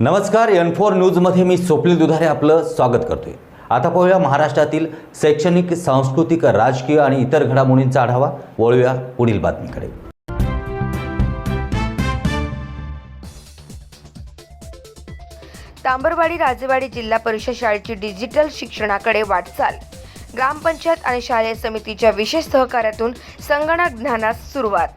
नमस्कार N four न्यूजमध्ये मी स्वप्नील दुधारे आपलं स्वागत करतोय. आता पाहूया महाराष्ट्रातील शैक्षणिक सांस्कृतिक राजकीय आणि इतर घडामोडींचा आढावा. वळूया पुढील बातमीकडे. तांबरवाडी राजेवाडी जिल्हा परिषद शाळेची डिजिटल शिक्षणाकडे वाटचाल. ग्रामपंचायत आणि शालेय समितीच्या विशेष सहकार्यातून संगणक ज्ञानास सुरुवात.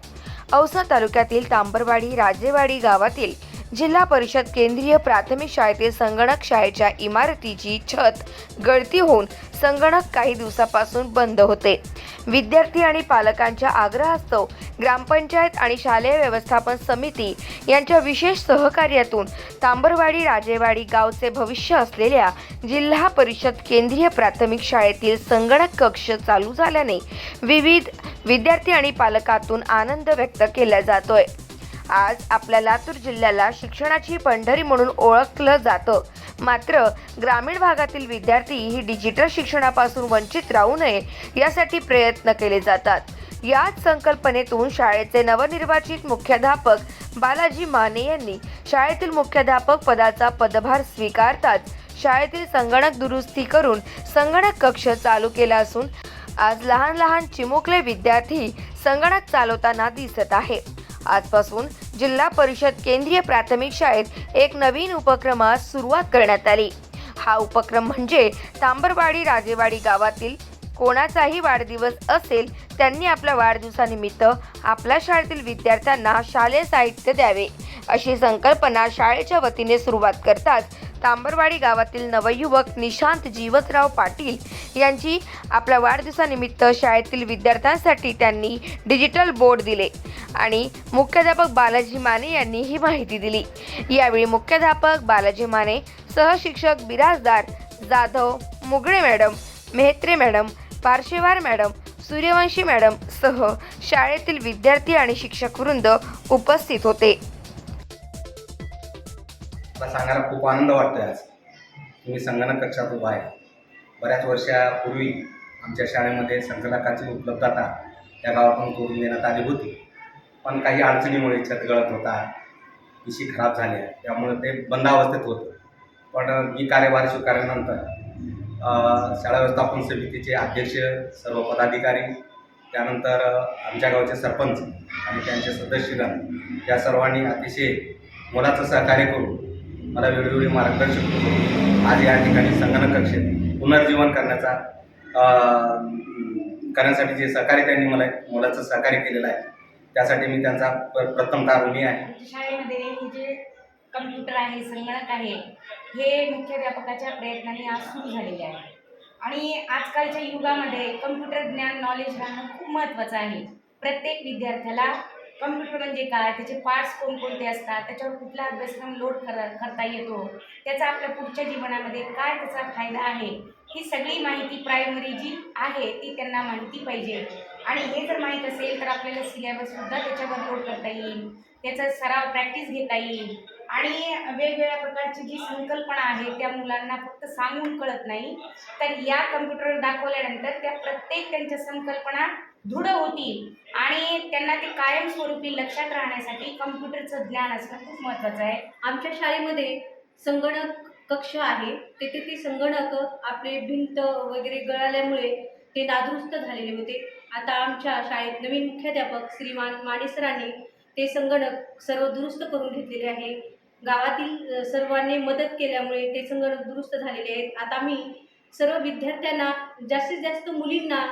औसा तालुक्यातील तांबरवाडी राजेवाडी गावातील जिल्हा परिषद केंद्रीय प्राथमिक शाळेतील संगणक शाळेच्या इमारतीची छत गळती होऊन संगणक काही दिवसापासून बंद होते. विद्यार्थी आणि पालकांच्या आग्रहास्तव ग्रामपंचायत आणि शालेय व्यवस्थापन समिती यांच्या विशेष सहकार्यातून तांबरवाडी राजेवाडी गावचे भविष्य असलेल्या जिल्हा परिषद केंद्रीय प्राथमिक शाळेतील संगणक कक्ष चालू झाल्याने विविध विद्यार्थी आणि पालकातून आनंद व्यक्त केला जातोय. आज आपल्या लातूर जिल्ह्याला शिक्षणाची पंढरी म्हणून ओळखलं जातं. मात्र ग्रामीण भागातील विद्यार्थी ही डिजिटल शिक्षणापासून वंचित राहू नये यासाठी प्रयत्न केले जातात. याच संकल्पनेतून शाळेचे नवनिर्वाचित मुख्याध्यापक बालाजी माने यांनी शाळेतील मुख्याध्यापक पदाचा पदभार स्वीकारतात. शाळेतील संगणक दुरुस्ती करून संगणक कक्ष चालू केला असून आज लहान लहान चिमुकले विद्यार्थी संगणक चालवताना दिसत आहे. आजपासून जिल्हा परिषद केंद्रीय प्राथमिक शाळेत एक नवीन उपक्रमास सुरुवात करण्यात आली. हा उपक्रम म्हणजे तांबरवाडी राजेवाडी गावातील कोणाचाही वाढदिवस असेल त्यांनी आपल्या वाढदिवसानिमित्त आपल्या शाळेतील विद्यार्थ्यांना शालेय साहित्य द्यावे. अशी संकल्पना शाळेच्या वतीने सुरुवात करताच तांबरवाडी गावातील नवयुवक निशांत जीवतराव पाटील यांची आपल्या वाढदिवसानिमित्त शाळेतील विद्यार्थ्यांसाठी त्यांनी डिजिटल बोर्ड दिले आणि मुख्याध्यापक बालाजी माने यांनी ही माहिती दिली. यावेळी मुख्याध्यापक Balaji Mane सहशिक्षक Birajdar Jadhav Mugale madam Mehatre madam Parshewar madam Suryavanshi madam सह शाळेतील विद्यार्थी आणि शिक्षक वृंद उपस्थित होते. मला सांगायला खूप आनंद वाटतोय आज. तुम्ही संगणक कक्षात उभा आहे. बऱ्याच वर्षापूर्वी आमच्या शाळेमध्ये संगणकाची उपलब्धता त्या गावातून करून देण्यात आली होती. पण काही अडचणीमुळे छत गळत होता पिशी खराब झाल्या त्यामुळे ते बंद अवस्थेत होतं. पण मी कार्यभार स्वीकारल्यानंतर शाळा व्यवस्थापन समितीचे अध्यक्ष सर्व पदाधिकारी त्यानंतर आमच्या गावचे सरपंच आणि त्यांचे सदस्यगण या सर्वांनी अतिशय मोलाचं सहकार्य करून मला वेळोवेळी मार्गदर्शन होतो आज या ठिकाणी संगणक कक्षेत पुनर्जीवन करण्याचा करण्यासाठी जे सहकार्य त्यांनी मला मुलाचं सहकार्य केलेलं आहे त्यासाठी मी त्यांचा प्र प्रथमतः ऋणी आहे. म्हणजे शाळेमध्ये हे जे कम्प्युटर आहे संगणक आहे हे मुख्याध्यापकाच्या प्रयत्नाने आज सुरू झालेले आहे. आणि आजकालच्या युगामध्ये कम्प्युटर ज्ञान नॉलेज राहणं खूप महत्त्वाचं आहे. प्रत्येक विद्यार्थ्याला कम्प्युटर म्हणजे काय? त्याचे पार्ट्स कोणकोणते असतात? त्याच्यावर कुठला अभ्यासक्रम लोड कर करता येतो? त्याचा आपल्या पुढच्या जीवनामध्ये काय त्याचा फायदा आहे? ही सगळी माहिती प्रायमरी जी आहे ती त्यांना माहिती पाहिजे. आणि हे जर माहीत असेल तर आपल्याला सिलेबससुद्धा त्याच्यावर लोड करता येईल. त्याचा सराव प्रॅक्टिस घेता येईल. आणि वेगवेगळ्या प्रकारची जी संकल्पना आहे त्या मुलांना फक्त सांगून कळत नाही. तर या कम्प्युटरवर दाखवल्यानंतर त्या प्रत्येक त्यांच्या संकल्पना दृढ होतील. आणि त्यांना ते कायमस्वरूपी लक्षात राहण्यासाठी कम्प्युटरचं ज्ञान असणं खूप महत्त्वाचं आहे. आमच्या शाळेमध्ये संगणक कक्ष आहे. तेथे ते संगणक आपले भिंत वगैरे गळाल्यामुळे ते नादुरुस्त झालेले होते. आता आमच्या शाळेत नवीन मुख्याध्यापक श्रीमान माणिसरांनी ते संगणक सर्व दुरुस्त करून घेतलेले आहे. गावातील सर्वांनी मदत केल्यामुळे ते संगणक दुरुस्त झालेले आहेत. आता मी सर्व विद्यार्थ्यांना जास्तीत जास्त मुलींना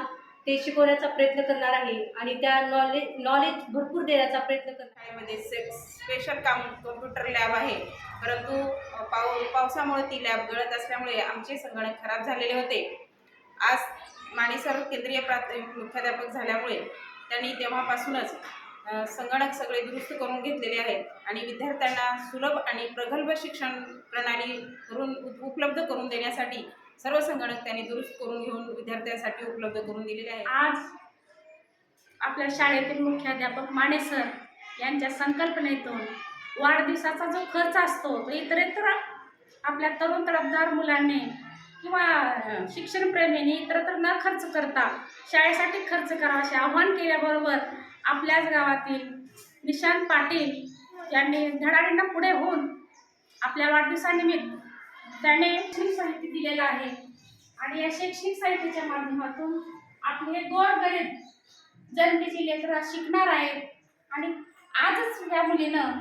ते शिकवण्याचा प्रयत्न करणार आहे आणि त्या नॉलेज नॉलेज भरपूर देण्याचा प्रयत्न करणार शाळेमध्ये से स्पेशल काम कम्प्युटर लॅब आहे. परंतु पाव पावसामुळे ती लॅब गळत असल्यामुळे आमचे संगणक खराब झालेले होते. आज मानेसर केंद्रीय प्राथमिक मुख्याध्यापक झाल्यामुळे त्यांनी तेव्हापासूनच संगणक सगळे दुरुस्त करून घेतलेले आहेत आणि विद्यार्थ्यांना सुलभ आणि प्रगल्भ शिक्षण प्रणाली करून उप- उपलब्ध करून देण्यासाठी सर्व संगणक त्यांनी दुरुस्त करून घेऊन विद्यार्थ्यांसाठी उपलब्ध करून दिलेले आहे आज आपल्या शाळेतील मुख्याध्यापक माने सर यांच्या संकल्पनेतून वाढदिवसाचा जो खर्च असतो तो इतरत्र आपल्या तरुण तडफदार मुलांनी किंवा अ, शिक्षणप्रेमींनी इतरत्र न खर्च करता शाळेसाठी खर्च करावा असे आव्हान केल्याबरोबर आपल्याच गावातील निशांत पाटील यांनी धडाडींना पुढे होऊन आपल्या वाढदिवसानिमित्त त्याने शैक्षणिक साहित्य दिलेलं आहे. आणि या शैक्षणिक साहित्याच्या माध्यमातून आपले गोरगरीब जनतेची लेकरं शिकणार आहेत. आणि आजच या मुलीनं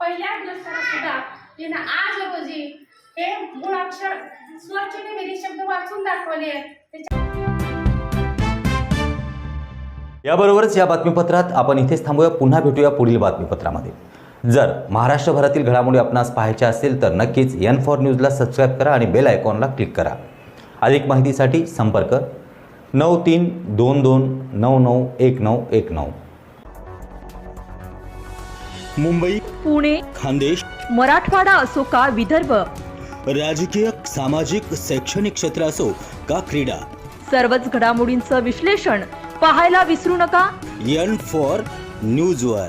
पहिल्या दिवसाला सुद्धा तिनं आज रोजी हे मुळाक्षर स्वरचिन्ह शब्द वाचून दाखवले याबरोबरच या बातमीपत्रात आपण इथेच थांबूया. पुन्हा भेटूया पुढील बातमीपत्रामध्ये. जर महाराष्ट्रभरातील घडामोडी आपणास पाहायच्या असतील तर नक्कीच एन फॉर न्यूजला सबस्क्राईब करा आणि बेल आयकॉनला क्लिक करा. अधिक माहितीसाठी संपर्क नऊ तीन दोन दोन नऊ नऊ एक नऊ एक नऊ. मुंबई पुणे खानदेश मराठवाडा असो का विदर्भ? राजकीय सामाजिक शैक्षणिक क्षेत्र असो का क्रीडा? सर्वच घडामोडींचं विश्लेषण पाहायला विसरू नका. एन फॉर न्यूजवर.